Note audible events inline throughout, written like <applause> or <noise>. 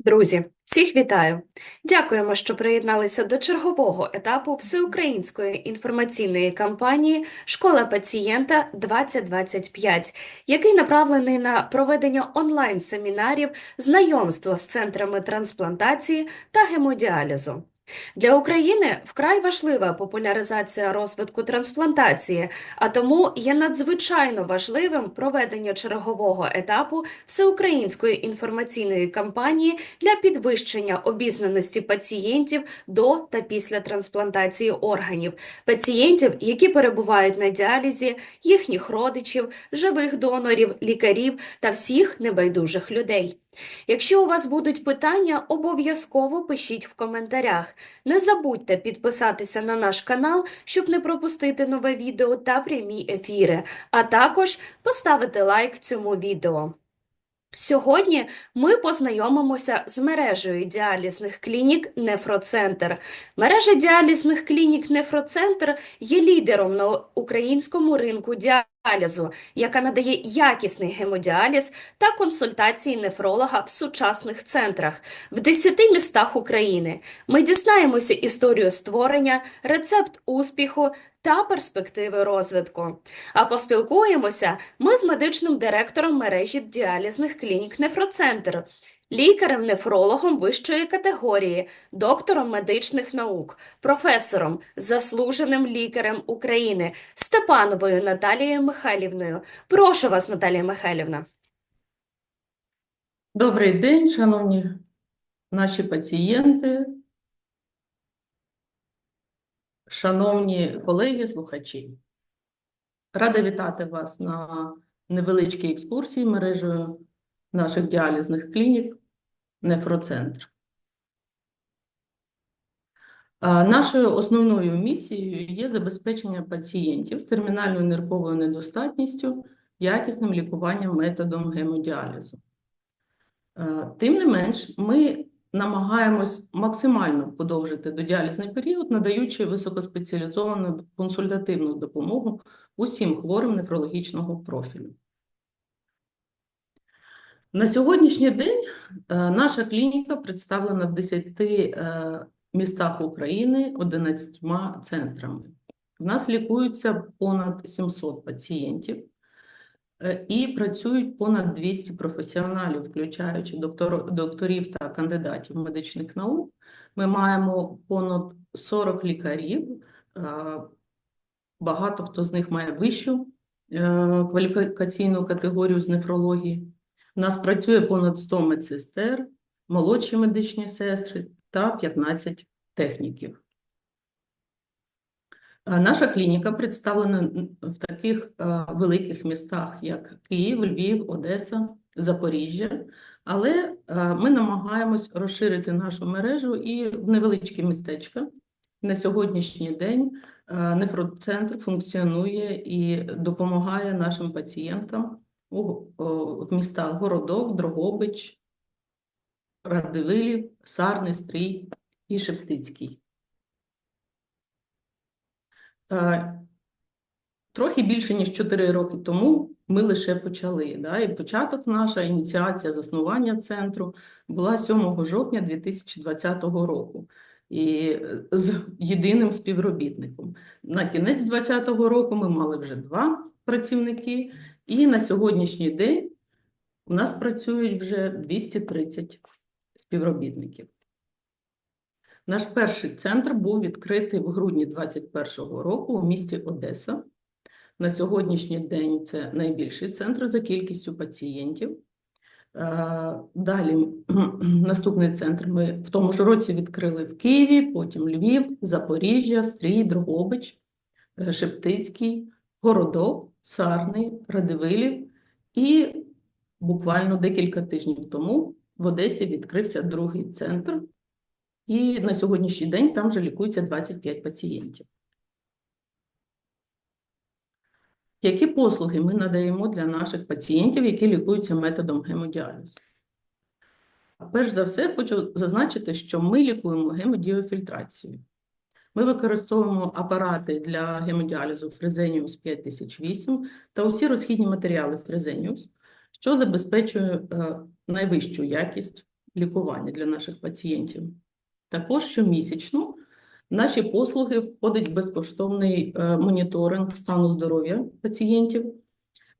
Друзі, всіх вітаю! Дякуємо, що приєдналися до чергового етапу всеукраїнської інформаційної кампанії Школа пацієнта 2025, який направлений на проведення онлайн-семінарів, знайомство з центрами трансплантації та гемодіалізу. Для України вкрай важлива популяризація розвитку трансплантації, а тому є надзвичайно важливим проведення чергового етапу всеукраїнської інформаційної кампанії для підвищення обізнаності пацієнтів до та після трансплантації органів, пацієнтів, які перебувають на діалізі, їхніх родичів, живих донорів, лікарів та всіх небайдужих людей. Якщо у вас будуть питання, обов'язково пишіть в коментарях. Не забудьте підписатися на наш канал, щоб не пропустити нове відео та прямі ефіри, а також поставити лайк цьому відео. Сьогодні ми познайомимося з мережею діалізних клінік Нефроцентр. Мережа діалізних клінік Нефроцентр є лідером на українському ринку діалізу, яка надає якісний гемодіаліз та консультації нефролога в сучасних центрах в 10 містах України. Ми дізнаємося історію створення, рецепт успіху та перспективи розвитку. А поспілкуємося ми з медичним директором мережі діалізних клінік Нефроцентр, лікарем-нефрологом вищої категорії, доктором медичних наук, професором, заслуженим лікарем України Степановою Наталією Михайлівною. Прошу вас, Наталія Михайлівна. Добрий день, шановні наші пацієнти, шановні колеги, слухачі. Рада вітати вас на невеличкій екскурсії мережею наших діалізних клінік Нефроцентр. Нашою основною місією є забезпечення пацієнтів з термінальною нирковою недостатністю якісним лікуванням методом гемодіалізу. Тим не менш, ми намагаємось максимально подовжити додіалізний період, надаючи високоспеціалізовану консультативну допомогу усім хворим нефрологічного профілю. На сьогоднішній день е, наша клініка представлена в 10 е, містах України 11 центрами. У нас лікуються понад 700 пацієнтів. Е, І працюють понад 200 професіоналів, включаючи доктор, докторів та кандидатів медичних наук. Ми маємо понад 40 лікарів. Багато хто з них має вищу кваліфікаційну категорію з нефрології. Нас працює понад 100 медсестер, молодші медичні сестри та 15 техніків. Е, Наша клініка представлена в таких е, великих містах, як Київ, Львів, Одеса, Запоріжжя, але е, ми намагаємось розширити нашу мережу і в невеличкі містечка. На сьогоднішній день нефроцентр функціонує і допомагає нашим пацієнтам в містах Городок, Дрогобич, Радивилів, Сарни, Стрій і Шептицький. Е, Трохи більше ніж 4 роки тому ми лише почали. Да? І початок наша ініціація заснування центру була 7 жовтня 2020 року. І е, з єдиним співробітником. На кінець 2020 року ми мали вже два працівники, і на сьогоднішній день у нас працюють вже 230 співробітників. Наш перший центр був відкритий в грудні 2021 року у місті Одеса. На сьогоднішній день це найбільший центр за кількістю пацієнтів. Е, Далі <clears throat> наступний центр ми в тому ж році відкрили в Києві, потім Львів, Запоріжжя, Стрій, Дрогобич, е, Шептицький, Городок, Сарний, Радивилів. І буквально декілька тижнів тому в Одесі відкрився другий центр. І на сьогоднішній день там вже лікується 25 пацієнтів. Які послуги ми надаємо для наших пацієнтів, які лікуються методом гемодіалізу? Перш за все, хочу зазначити, що ми лікуємо гемодіофільтрацією. Ми використовуємо апарати для гемодіалізу Фрезеніус 5008 та усі розхідні матеріали Фрезеніус, що забезпечує е, найвищу якість лікування для наших пацієнтів. Також щомісячно в наші послуги входить безкоштовний е, моніторинг стану здоров'я пацієнтів.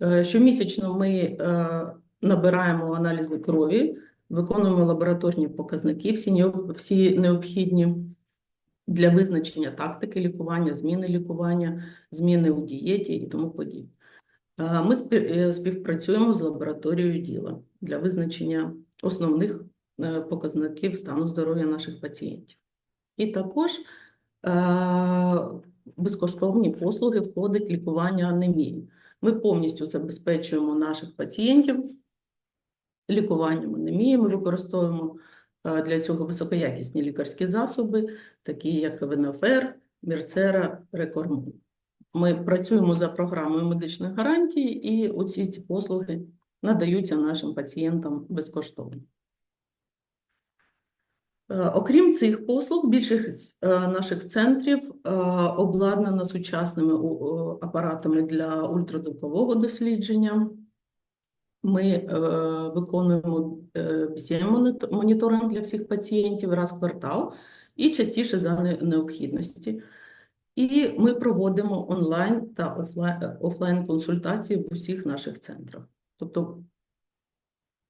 Е, Щомісячно ми набираємо аналізи крові, виконуємо лабораторні показники, всі необхідні для визначення тактики лікування, зміни лікування, зміни у дієті і тому подібне. Е, Ми е, співпрацюємо з лабораторією діла для визначення основних е, показників стану здоров'я наших пацієнтів. І також безкоштовні послуги входить лікування анемії. Ми повністю забезпечуємо наших пацієнтів лікуванням анемії. Ми використовуємо для цього високоякісні лікарські засоби, такі як Венофер, Мірцера, Рекормон. Ми працюємо за програмою медичних гарантій, і оці ці послуги надаються нашим пацієнтам безкоштовно. Е, Окрім цих послуг, більшість е, наших центрів е, обладнано сучасними апаратами для ультразвукового дослідження. Ми е, виконуємо BCM-моніторинг для всіх пацієнтів раз в квартал і частіше за необхідності. І ми проводимо онлайн та офлайн, офлайн консультації в усіх наших центрах. Тобто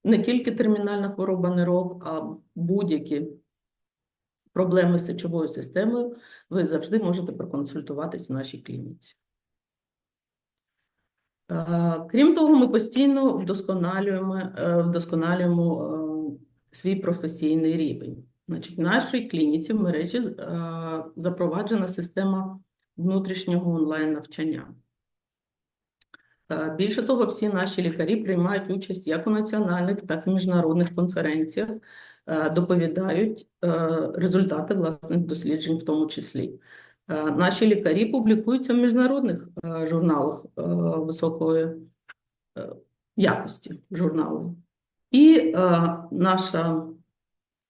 не тільки термінальна хвороба нирок, а будь-які проблеми з сечовою системою, ви завжди можете проконсультуватись в нашій клініці. Е, Крім того, ми постійно вдосконалюємо, е, вдосконалюємо е, свій професійний рівень. Значить, в нашій клініці в мережі запроваджена система внутрішнього онлайн-навчання. Більше того, всі наші лікарі приймають участь як у національних, так і міжнародних конференціях, доповідають результати власних досліджень в тому числі. Е, Наші лікарі публікуються в міжнародних е, журналах е, високої якості журналу. І наша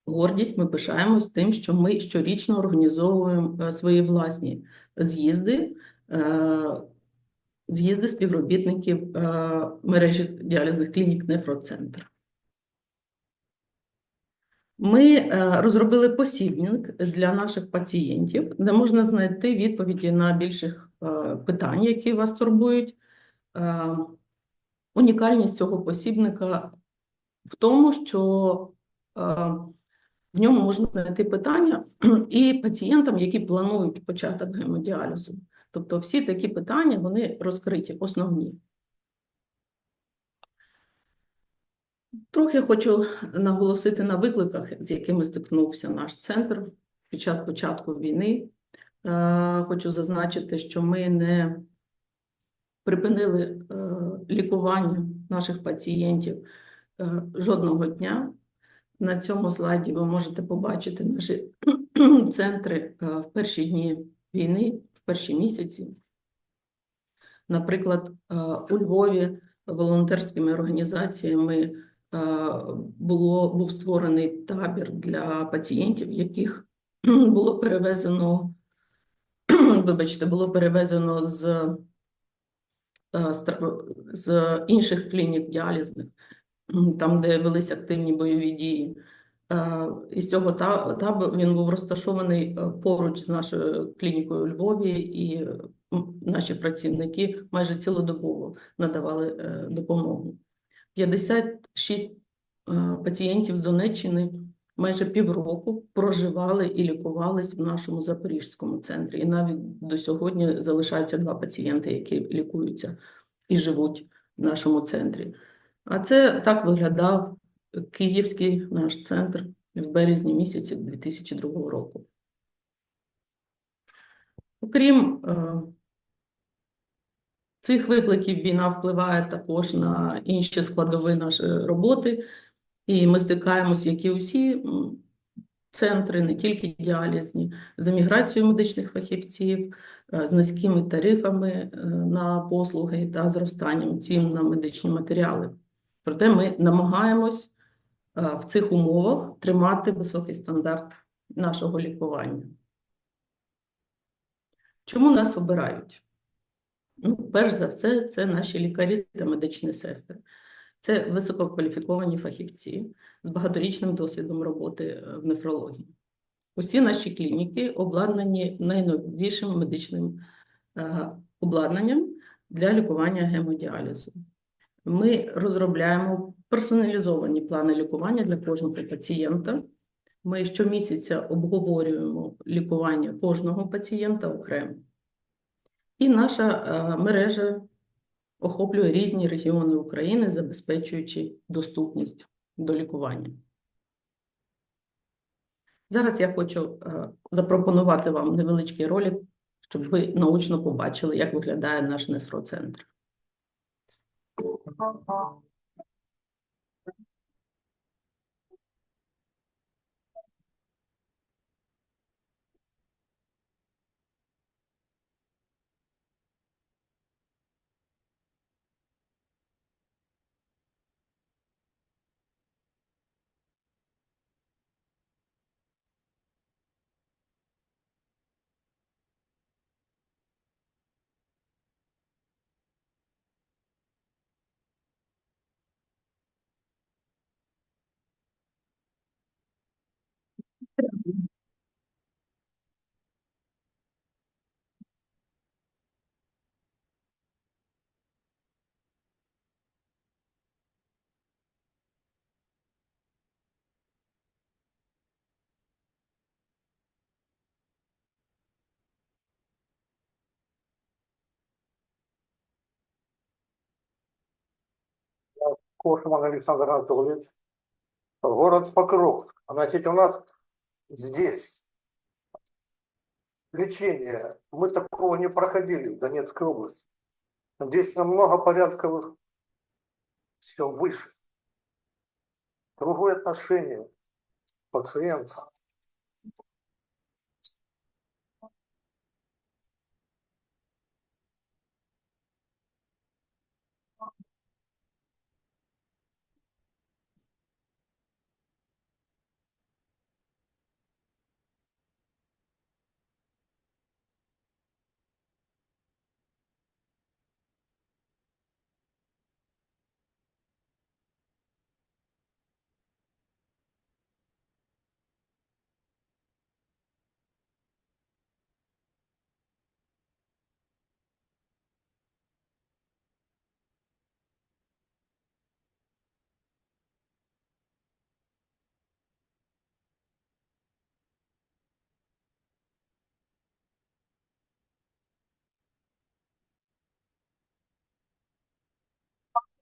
гордість, ми пишаємось тим, що ми щорічно організовуємо свої власні з'їзди, з'їзди співробітників мережі діалізних клінік Нефроцентр. Ми е, розробили посібник для наших пацієнтів, де можна знайти відповіді на більших е, питань, які вас турбують. Е, Унікальність цього посібника в тому, що в ньому можна знайти питання і пацієнтам, які планують початок гемодіалізу. Тобто всі такі питання, вони розкриті, основні. Трохи хочу наголосити на викликах, з якими стикнувся наш центр під час початку війни. Е, Хочу зазначити, що ми не припинили е, лікування наших пацієнтів е, жодного дня. На цьому слайді ви можете побачити наші <clears throat> центри в перші дні війни, в перші місяці. Наприклад, у Львові волонтерськими організаціями було, був створений табір для пацієнтів, яких <clears throat> було перевезено, <clears throat> вибачте, було перевезено з, е, з інших клінік діалізних, там, де велись активні бойові дії. Е, Із цього табору він був розташований е, поруч з нашою клінікою у Львові, і наші працівники майже цілодобово надавали е, допомогу. 56 е, пацієнтів з Донеччини майже півроку проживали і лікувались в нашому Запорізькому центрі. І навіть до сьогодні залишаються два пацієнти, які лікуються і живуть в нашому центрі. А це так виглядав Київський наш центр в березні місяці 2002 року. Окрім е, цих викликів, війна впливає також на інші складові нашої роботи, і ми стикаємось, як і усі центри, не тільки діалізні, з еміграцією медичних фахівців, е, з низькими тарифами е, на послуги та зростанням цін на медичні матеріали. Проте ми намагаємось е, в цих умовах тримати високий стандарт нашого лікування. Чому нас обирають? Ну, перш за все, це наші лікарі та медичні сестри. Це висококваліфіковані фахівці з багаторічним досвідом роботи е, в нефрології. Усі наші клініки обладнані найновішим медичним е, обладнанням для лікування гемодіалізу. Ми розробляємо персоналізовані плани лікування для кожного пацієнта. Ми щомісяця обговорюємо лікування кожного пацієнта окремо. І наша е, мережа охоплює різні регіони України, забезпечуючи доступність до лікування. Зараз я хочу е, запропонувати вам невеличкий ролик, щоб ви наочно побачили, як виглядає наш нефроцентр. Кошман Александр Анатольевич. Город Покровск. Значит, у нас здесь лечение. Мы такого не проходили в Донецкой области. Здесь намного порядковых все выше. Другое отношение пациента.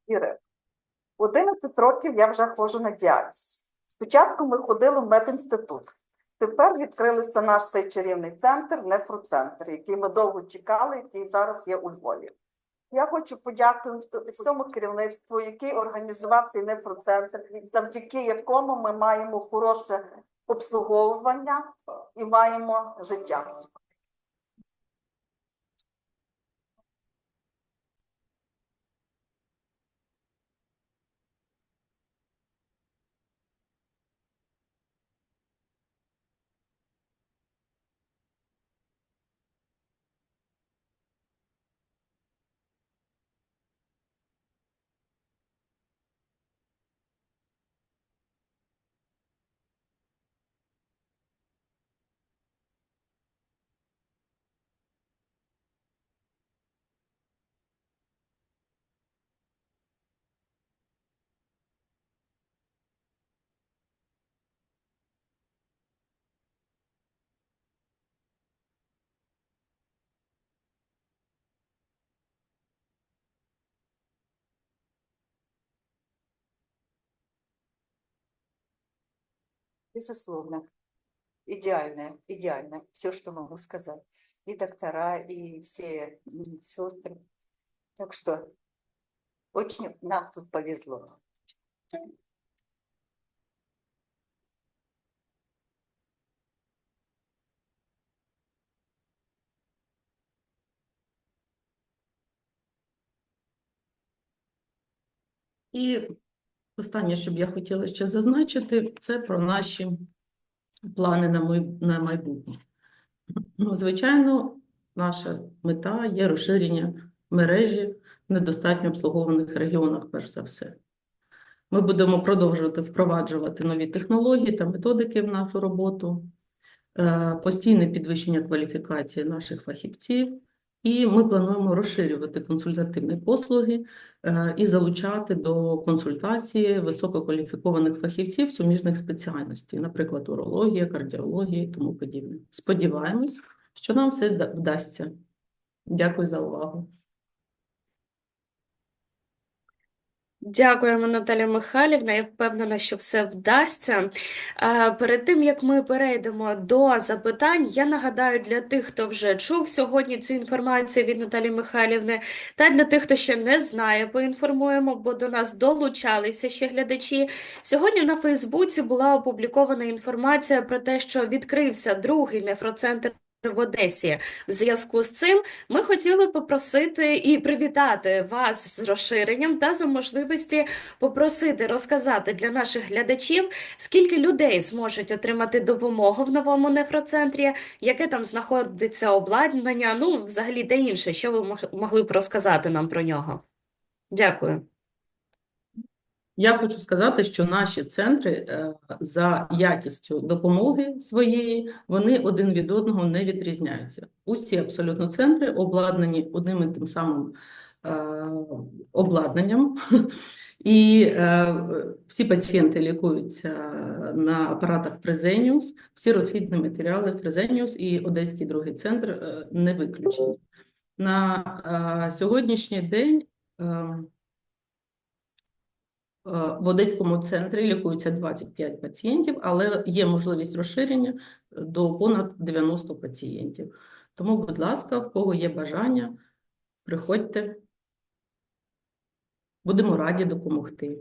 Іри. 11 років я вже ходжу на діяльність. Спочатку ми ходили в медінститут. Тепер відкрився наш цей чарівний центр, нефроцентр, який ми довго чекали, який зараз є у Львові. Я хочу подякувати всьому керівництву, який організував цей нефроцентр, завдяки якому ми маємо хороше обслуговування і маємо життя. Безусловно. Идеальное, идеально. Все, что могу сказать. И доктора, и все сестры. Так что очень нам тут повезло. І останнє, що б я хотіла ще зазначити, це про наші плани на май- на майбутнє. Ну, Звичайно, наша мета є розширення мережі в недостатньо обслугованих регіонах, перш за все. Ми будемо продовжувати впроваджувати нові технології та методики в нашу роботу, е, постійне підвищення кваліфікації наших фахівців, і ми плануємо розширювати консультативні послуги е, і залучати до консультації висококваліфікованих фахівців суміжних спеціальностей, наприклад, урологія, кардіологія і тому подібне. Сподіваємось, що нам все вдасться. Дякую за увагу. Дякуємо, Наталя Михайлівна. Я впевнена, що все вдасться. Перед тим як ми перейдемо до запитань, я нагадаю для тих, хто вже чув сьогодні цю інформацію від Наталі Михайлівни, та для тих, хто ще не знає, поінформуємо, бо до нас долучалися ще глядачі. Сьогодні на Фейсбуці була опублікована інформація про те, що відкрився другий нефроцентр. В Одесі. В зв'язку з цим ми хотіли попросити і привітати вас з розширенням та за можливості попросити розказати для наших глядачів, скільки людей зможуть отримати допомогу в новому нефроцентрі, яке там знаходиться обладнання, ну, взагалі те інше, що ви мог- могли б розказати нам про нього. Дякую. Я хочу сказати, що наші центри е, за якістю допомоги своєї, вони один від одного не відрізняються. Усі абсолютно центри обладнані одним і тим самим е, обладнанням, і е, всі пацієнти лікуються на апаратах Фрезеніус, всі розхідні матеріали Фрезеніус і Одеський другий центр не виключені. На сьогоднішній день В Одеському центрі лікується 25 пацієнтів, але є можливість розширення до понад 90 пацієнтів. Тому, будь ласка, в кого є бажання, приходьте. Будемо раді допомогти.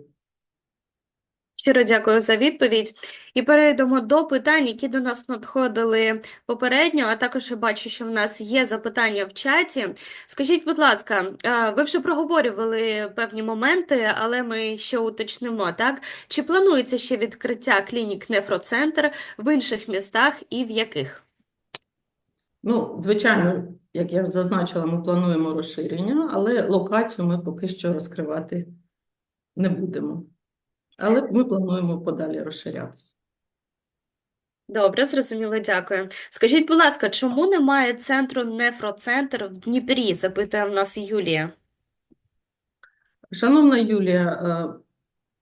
Щиро дякую за відповідь. І перейдемо до питань, які до нас надходили попередньо, а також я бачу, що в нас є запитання в чаті. Скажіть, будь ласка, ви вже проговорювали певні моменти, але ми ще уточнимо, так? Чи планується ще відкриття клінік Нефроцентр в інших містах і в яких? Ну, звичайно, як я зазначила, ми плануємо розширення, але локацію ми поки що розкривати не будемо. Але ми плануємо подалі розширятися. Добре, зрозуміло, дякую. Скажіть, будь ласка, чому немає центру Нефроцентр в Дніпрі? Запитує в нас Юлія. Шановна Юлія, е,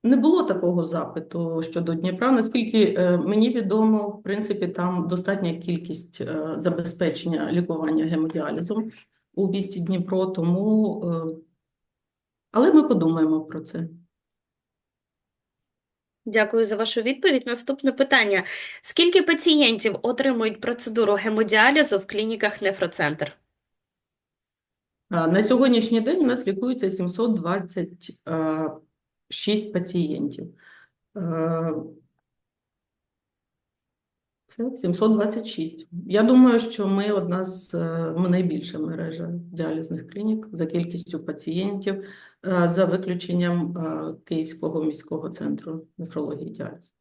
не було такого запиту щодо Дніпра. Наскільки е, мені відомо, в принципі, там достатня кількість е, забезпечення лікування гемодіалізом у місті Дніпро, тому але ми подумаємо про це. Дякую за вашу відповідь. Наступне питання. Скільки пацієнтів отримують процедуру гемодіалізу в клініках Нефроцентр? На сьогоднішній день у нас лікується 726 пацієнтів. Це 726. Я думаю, що ми одна з е, ми найбільша мережа діалізних клінік за кількістю пацієнтів, е, за виключенням е, Київського міського центру нефрології діалізу.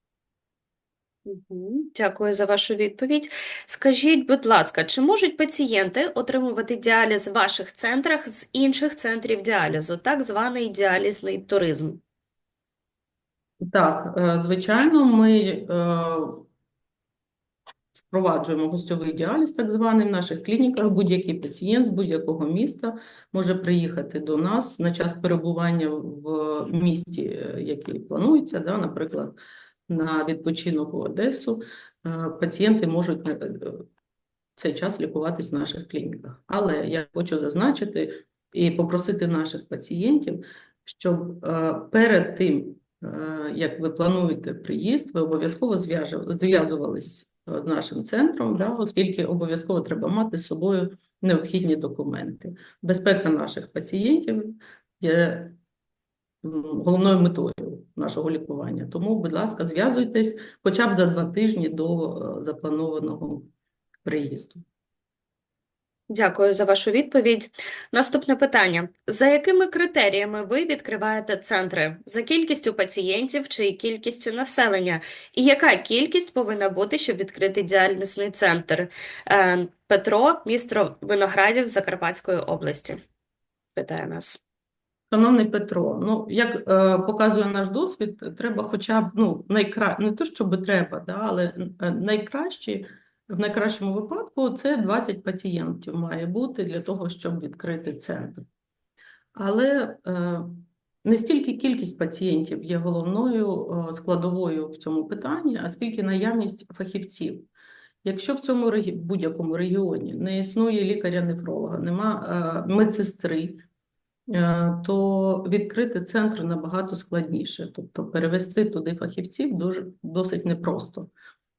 Дякую за вашу відповідь. Скажіть, будь ласка, чи можуть пацієнти отримувати діаліз в ваших центрах з інших центрів діалізу, так званий діалізний туризм? Так, звичайно, ми впроваджуємо гостьовий діаліз, так званий, в наших клініках. Будь-який пацієнт з будь-якого міста може приїхати до нас на час перебування в місті, е, який планується, да, наприклад, на відпочинок у Одесу. Е, Пацієнти можуть е, цей час лікуватись в наших клініках. Але я хочу зазначити і попросити наших пацієнтів, щоб перед тим, як ви плануєте приїзд, ви обов'язково зв'язувались з нашим центром, да, оскільки обов'язково треба мати з собою необхідні документи. Безпека наших пацієнтів є головною метою нашого лікування. Тому, будь ласка, зв'язуйтесь хоча б за два тижні до е, запланованого приїзду. Дякую за вашу відповідь. Наступне питання. За якими критеріями ви відкриваєте центри? За кількістю пацієнтів чи кількістю населення? І яка кількість повинна бути, щоб відкрити діалізний центр? Е, Петро, місто Виноградів Закарпатської області, питає нас. Шановний Петро, ну як е, показує наш досвід, треба хоча б ну найкра... не то, щоб треба, да, але е, найкращі в найкращому випадку це 20 пацієнтів має бути для того, щоб відкрити центр. Але е, не стільки кількість пацієнтів є головною е, складовою в цьому питанні, а скільки наявність фахівців. Якщо в цьому регі... будь-якому регіоні не існує лікаря-нефролога, нема е, медсестри, то відкрити центр набагато складніше. Тобто перевести туди фахівців дуже досить непросто.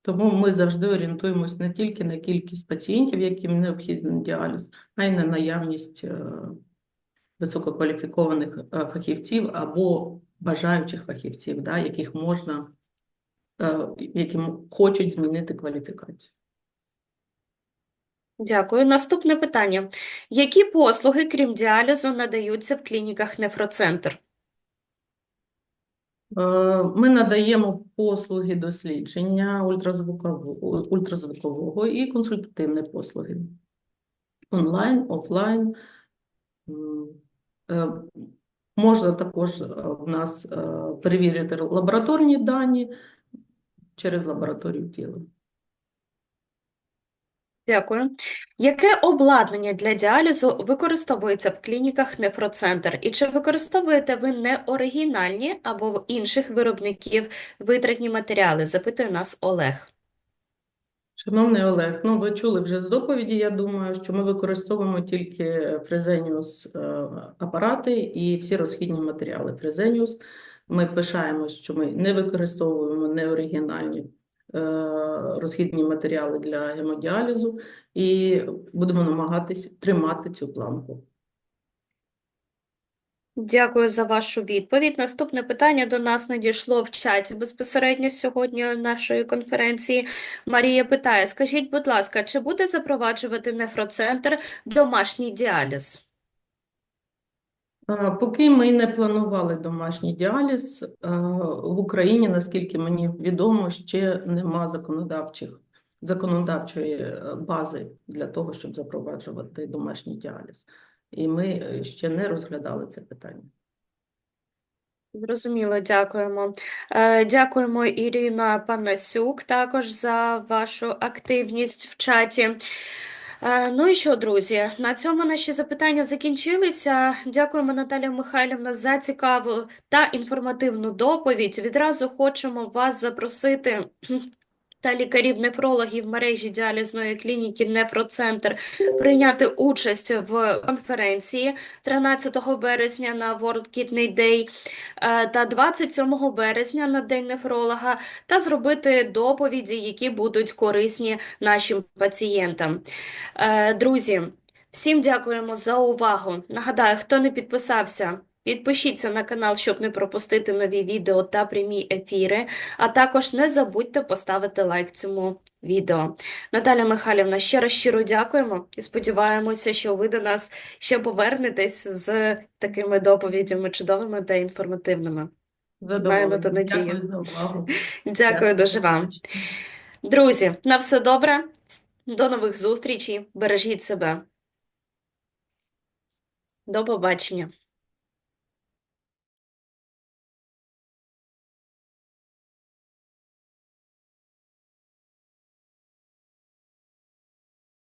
Тому ми завжди орієнтуємось не тільки на кількість пацієнтів, яким необхідний діаліз, а й на наявність е, висококваліфікованих е, фахівців або бажаючих фахівців, да, яких можна, е, які хочуть змінити кваліфікацію. Дякую. Наступне питання. Які послуги, крім діалізу, надаються в клініках Нефроцентр? Е, Ми надаємо послуги дослідження ультразвукового, і консультативні послуги. Онлайн, офлайн. Е, Можна також е, в нас перевірити лабораторні дані через лабораторію тіла. Дякую. Яке обладнання для діалізу використовується в клініках Нефроцентр? І чи використовуєте ви не оригінальні або в інших виробників витратні матеріали? Запитує нас Олег. Шановний Олег, ну ви чули вже з доповіді, я думаю, що ми використовуємо тільки Фрезеніус апарати і всі розхідні матеріали Фрезеніус. Ми пишаємось, що ми не використовуємо неоригінальні розхідні матеріали для гемодіалізу і будемо намагатись тримати цю планку. Дякую за вашу відповідь. Наступне питання до нас надійшло в чаті безпосередньо сьогодні нашої конференції. Марія питає: скажіть, будь ласка, чи буде запроваджувати Нефроцентр домашній діаліз? Е, Поки ми не планували домашній діаліз, е, в Україні, наскільки мені відомо, ще нема законодавчих, законодавчої е, бази для того, щоб запроваджувати домашній діаліз. І ми ще не розглядали це питання. Зрозуміло, дякуємо. Дякуємо, Ірина Панасюк, також за вашу активність в чаті. Е, Ну і що, друзі, на цьому наші запитання закінчилися. Дякуємо, Наталія Михайлівна, за цікаву та інформативну доповідь. Відразу хочемо вас запросити та лікарів-нефрологів мережі діалізної клініки Нефроцентр прийняти участь в конференції 13 березня на World Kidney Day е, та 27 березня на День нефролога та зробити доповіді, які будуть корисні нашим пацієнтам. Е, Друзі, всім дякуємо за увагу. Нагадаю, хто не підписався, підпишіться на канал, щоб не пропустити нові відео та прямі ефіри. А також не забудьте поставити лайк цьому відео. Наталя Михайлівна, ще раз щиро дякуємо і сподіваємося, що ви до нас ще повернетесь з такими доповідями чудовими та інформативними. На то надію. Дякую за увагу. Дякую дуже вам. Друзі, на все добре. До нових зустрічей. Бережіть себе. До побачення.